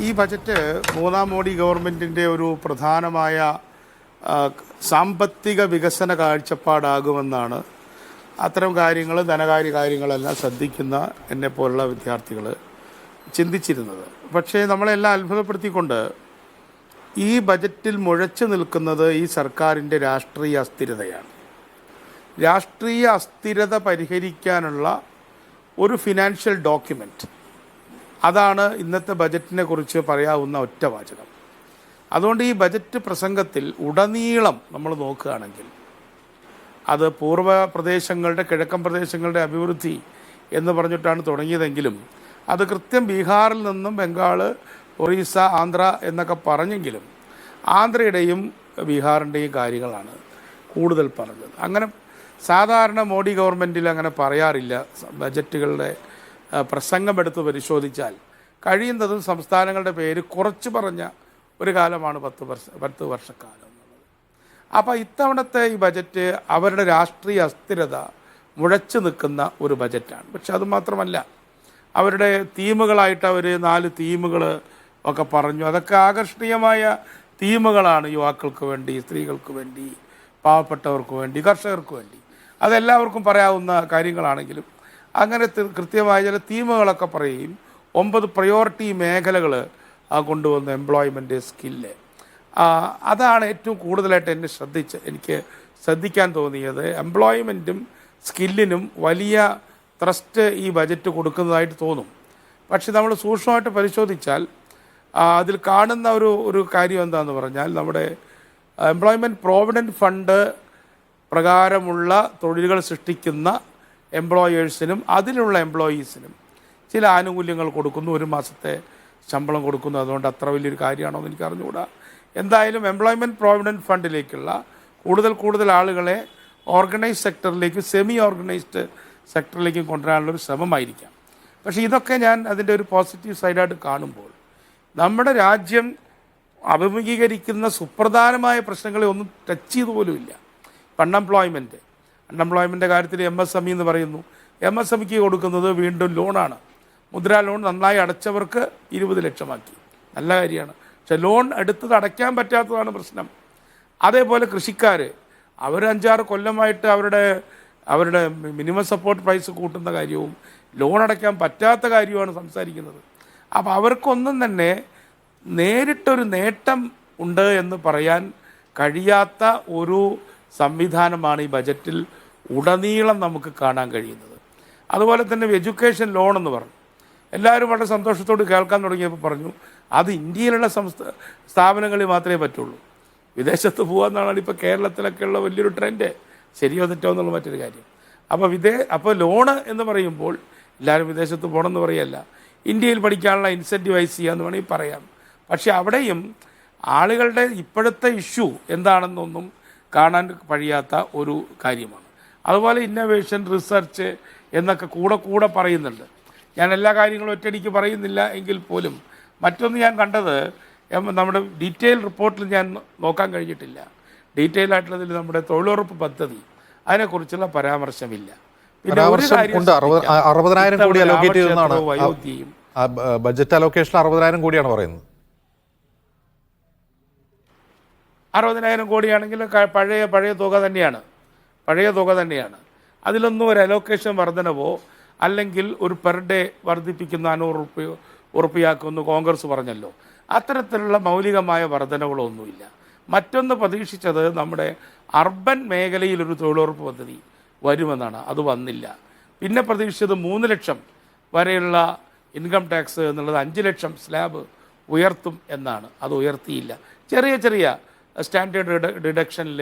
ഈ ബജറ്റ് മൂന്നാം മോഡി ഗവൺമെന്റിന്റെ ഒരു പ്രധാനമായ സാമ്പത്തിക വികസന കാഴ്ചപ്പാടാകുമെന്നാണ് അത്തരം കാര്യങ്ങൾ ധനകാര്യ കാര്യങ്ങളെല്ലാം ശ്രദ്ധിക്കുന്ന എന്നെ പോലുള്ള വിദ്യാർത്ഥികൾ ചിന്തിച്ചിരുന്നത്. പക്ഷേ നമ്മളെല്ലാം അത്ഭുതപ്പെടുത്തിക്കൊണ്ട് ഈ ബജറ്റിൽ മുഴച്ചു നിൽക്കുന്നത് ഈ സർക്കാരിന്റെ രാഷ്ട്രീയ അസ്ഥിരതയാണ്. രാഷ്ട്രീയ അസ്ഥിരത പരിഹരിക്കാനുള്ള ഒരു ഫിനാൻഷ്യൽ ഡോക്യുമെന്റ് അതാണ് ഇന്നത്തെ ബജറ്റിനെ കുറിച്ച് പറയാവുന്ന ഒറ്റ വാചകം. അതുകൊണ്ട് ഈ ബജറ്റ് പ്രസംഗത്തിൽ ഉടനീളം നമ്മൾ നോക്കുകയാണെങ്കിൽ അത് പൂർവ പ്രദേശങ്ങളുടെ കിഴക്കൻ പ്രദേശങ്ങളുടെ അഭിവൃദ്ധി എന്ന് പറഞ്ഞിട്ടാണ് തുടങ്ങിയതെങ്കിലും അത് കൃത്യം ബീഹാറിൽ നിന്നും ബംഗാൾ ഒറീസ ആന്ധ്ര എന്നൊക്കെ പറഞ്ഞെങ്കിലും ആന്ധ്രയുടെയും ബീഹാറിന്റെയും കാര്യങ്ങളാണ് കൂടുതൽ പറഞ്ഞത്. അങ്ങനെ സാധാരണ മോഡി ഗവൺമെന്റിൽ അങ്ങനെ പറയാറില്ല ബജറ്റുകളുടെ പ്രസംഗമെടുത്ത് പരിശോധിച്ചാൽ കഴിയുന്നതും സംസ്ഥാനങ്ങളുടെ പേര് കുറച്ച് പറഞ്ഞ ഒരു കാലമാണ് പത്ത് വർഷ പത്ത് വർഷക്കാലം എന്നുള്ളത്. അപ്പോൾ ഇത്തവണത്തെ ഈ ബജറ്റ് അവരുടെ രാഷ്ട്രീയ അസ്ഥിരത മുഴച്ചു നിൽക്കുന്ന ഒരു ബജറ്റാണ്. പക്ഷെ അത് മാത്രമല്ല അവരുടെ തീമുകളായിട്ട് അവർ നാല് തീമുകൾ ഒക്കെ പറഞ്ഞു. അതൊക്കെ ആകർഷണീയമായ തീമുകളാണ് യുവാക്കൾക്ക് വേണ്ടി സ്ത്രീകൾക്ക് വേണ്ടി പാവപ്പെട്ടവർക്ക് വേണ്ടി കർഷകർക്ക് വേണ്ടി. അതെല്ലാവർക്കും പറയാവുന്ന കാര്യങ്ങളാണെങ്കിലും അങ്ങനെ കൃത്യമായ ചില തീമുകളൊക്കെ പറയുകയും ഒമ്പത് പ്രയോറിറ്റി മേഖലകൾ കൊണ്ടുവന്ന എംപ്ലോയ്മെന്റ് സ്കില്ല് അതാണ് ഏറ്റവും കൂടുതലായിട്ട് എന്നെ ശ്രദ്ധിച്ച് എനിക്ക് ശ്രദ്ധിക്കാൻ തോന്നിയത്. എംപ്ലോയ്മെന്റും സ്കില്ലിനും വലിയ ത്രസ്റ്റ് ഈ ബജറ്റ് കൊടുക്കുന്നതായിട്ട് തോന്നും. പക്ഷെ നമ്മൾ സൂക്ഷ്മമായിട്ട് പരിശോധിച്ചാൽ അതിൽ കാണുന്ന ഒരു ഒരു കാര്യം എന്താണെന്ന് പറഞ്ഞാൽ നമ്മുടെ എംപ്ലോയ്മെന്റ് പ്രോവിഡന്റ് ഫണ്ട് പ്രകാരമുള്ള തൊഴിലുകൾ സൃഷ്ടിക്കുന്ന എംപ്ലോയേഴ്സിനും അതിലുള്ള എംപ്ലോയീസിനും ചില ആനുകൂല്യങ്ങൾ കൊടുക്കുന്നു. ഒരു മാസത്തെ ശമ്പളം കൊടുക്കുന്നു. അതുകൊണ്ട് അത്ര വലിയൊരു കാര്യമാണോ എന്ന് എനിക്ക് അറിഞ്ഞുകൂടാ എന്തായാലും എംപ്ലോയ്മെന്റ് പ്രോവിഡന്റ് ഫണ്ടിലേക്കുള്ള കൂടുതൽ കൂടുതൽ ആളുകളെ ഓർഗനൈസ്ഡ് സെക്ടറിലേക്കും സെമി ഓർഗനൈസ്ഡ് സെക്ടറിലേക്കും കൊണ്ടുവരാനുള്ളൊരു ശ്രമമായിരിക്കാം. പക്ഷേ ഇതൊക്കെ ഞാൻ അതിന്റെ ഒരു പോസിറ്റീവ് സൈഡായിട്ട് കാണുമ്പോൾ നമ്മുടെ രാജ്യം അഭിമുഖീകരിക്കുന്ന സുപ്രധാനമായ പ്രശ്നങ്ങളെ ഒന്നും ടച്ച് ചെയ്തു പോലുമില്ല. അൺഎംപ്ലോയ്മെന്റ് അൺഎംപ്ലോയ്മെന്റ് കാര്യത്തിൽ എം എസ് എം ഇ എന്ന് പറയുന്നു. എം എസ് എം ഇക്ക് കൊടുക്കുന്നത് വീണ്ടും ലോണാണ്. മുദ്രാ ലോൺ നന്നായി അടച്ചവർക്ക് ഇരുപത് ലക്ഷമാക്കി. നല്ല കാര്യമാണ്. പക്ഷെ ലോൺ എടുത്തത് അടയ്ക്കാൻ പറ്റാത്തതാണ് പ്രശ്നം. അതേപോലെ കൃഷിക്കാർ അവർ അഞ്ചാറ് കൊല്ലമായിട്ട് അവരുടെ അവരുടെ മിനിമം സപ്പോർട്ട് പ്രൈസ് കൂട്ടുന്ന കാര്യവും ലോൺ അടയ്ക്കാൻ പറ്റാത്ത കാര്യമാണ് സംസാരിക്കുന്നത്. അപ്പോൾ അവർക്കൊന്നും തന്നെ നേരിട്ടൊരു നേട്ടം ഉണ്ട് എന്ന് പറയാൻ കഴിയാത്ത ഒരു സംവിധാനമാണ് ഈ ബജറ്റിൽ ഉടനീളം നമുക്ക് കാണാൻ കഴിയുന്നത്. അതുപോലെ തന്നെ എഡ്യൂക്കേഷൻ ലോൺ എന്ന് പറഞ്ഞു. എല്ലാവരും വളരെ സന്തോഷത്തോട് കേൾക്കാൻ തുടങ്ങിയപ്പോൾ പറഞ്ഞു അത് ഇന്ത്യയിലുള്ള സംസ്ഥ സ്ഥാപനങ്ങളിൽ മാത്രമേ പറ്റുള്ളൂ. വിദേശത്ത് പോകാമെന്നാണ് ഇപ്പോൾ കേരളത്തിലൊക്കെയുള്ള വലിയൊരു ട്രെൻഡ്. ശരിയോ തെറ്റോ എന്നുള്ള മറ്റൊരു കാര്യം. അപ്പോൾ വിദേ അപ്പോൾ ലോണ് എന്ന് പറയുമ്പോൾ എല്ലാവരും വിദേശത്ത് പോകണമെന്ന് പറയല്ല. ഇന്ത്യയിൽ പഠിക്കാനുള്ള ഇൻസെന്റീവൈസ് ചെയ്യാമെന്ന് വേണമെങ്കിൽ പറയാം. പക്ഷേ അവിടെയും ആളുകളുടെ ഇപ്പോഴത്തെ ഇഷ്യൂ എന്താണെന്നൊന്നും കാണാൻ കഴിയാത്ത ഒരു കാര്യമാണ്. അതുപോലെ ഇന്നോവേഷൻ റിസർച്ച് എന്നൊക്കെ കൂടെ കൂടെ പറയുന്നുണ്ട്. ഞാൻ എല്ലാ കാര്യങ്ങളും ഒറ്റയടിക്ക് പറയുന്നില്ല എങ്കിൽ പോലും മറ്റൊന്ന് ഞാൻ കണ്ടത് നമ്മുടെ ഡീറ്റെയിൽ റിപ്പോർട്ടിൽ ഞാൻ നോക്കാൻ കഴിഞ്ഞിട്ടില്ല. ഡീറ്റെയിൽ ആയിട്ടുള്ളതിൽ നമ്മുടെ തൊഴിലുറപ്പ് പദ്ധതി അതിനെക്കുറിച്ചുള്ള പരാമർശമില്ല. പിന്നെ. അറുപതിനായിരം കോടി അലോക്കേറ്റ് ബജറ്റ് അലോക്കേഷൻ അറുപതിനായിരം കോടിയാണ് പറയുന്നത്. അറുപതിനായിരം കോടിയാണെങ്കിൽ പഴയ പഴയ തുക തന്നെയാണ്. പഴയ തുക തന്നെയാണ്. അതിലൊന്നും ഒരു അലോക്കേഷൻ വർധനവോ അല്ലെങ്കിൽ ഒരു പെർ ഡേ വർദ്ധിപ്പിക്കുന്ന അഞ്ഞൂറ് റുപ്യോ ഉറപ്പിയാക്കുമെന്ന് കോൺഗ്രസ് പറഞ്ഞല്ലോ. അത്തരത്തിലുള്ള മൗലികമായ വർധനകളൊന്നുമില്ല. മറ്റൊന്ന് പ്രതീക്ഷിച്ചത് നമ്മുടെ അർബൻ മേഖലയിൽ ഒരു തൊഴിലുറപ്പ് പദ്ധതി വരുമെന്നാണ്. അത് വന്നില്ല. പിന്നെ പ്രതീക്ഷിച്ചത് മൂന്ന് ലക്ഷം വരെയുള്ള ഇൻകം ടാക്സ് എന്നുള്ളത് അഞ്ച് ലക്ഷം സ്ലാബ് ഉയർത്തും എന്നാണ്. അത് ഉയർത്തിയില്ല. ചെറിയ ചെറിയ സ്റ്റാൻഡേർഡ് ഡിഡ ഡിഡക്ഷനിൽ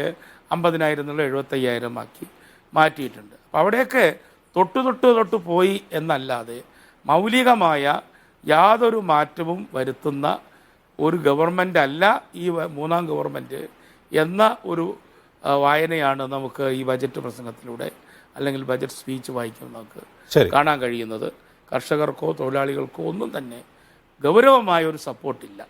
അമ്പതിനായിരം എന്നുള്ള എഴുപത്തയ്യായിരം ആക്കി മാറ്റിയിട്ടുണ്ട്. അപ്പോൾ അവിടെയൊക്കെ തൊട്ട് തൊട്ട് തൊട്ട് പോയി എന്നല്ലാതെ മൗലികമായ യാതൊരു മാറ്റവും വരുത്തുന്ന ഒരു ഗവൺമെന്റ് അല്ല ഈ മൂന്നാം ഗവൺമെന്റ് എന്ന ഒരു വായനയാണ് നമുക്ക് ഈ ബജറ്റ് പ്രസംഗത്തിലൂടെ അല്ലെങ്കിൽ ബജറ്റ് സ്പീച്ച് വായിക്കുമ്പോൾ നമുക്ക് കാണാൻ കഴിയുന്നത്. കർഷകർക്കോ തൊഴിലാളികൾക്കോ ഒന്നും തന്നെ ഗൗരവമായ ഒരു സപ്പോർട്ടില്ല.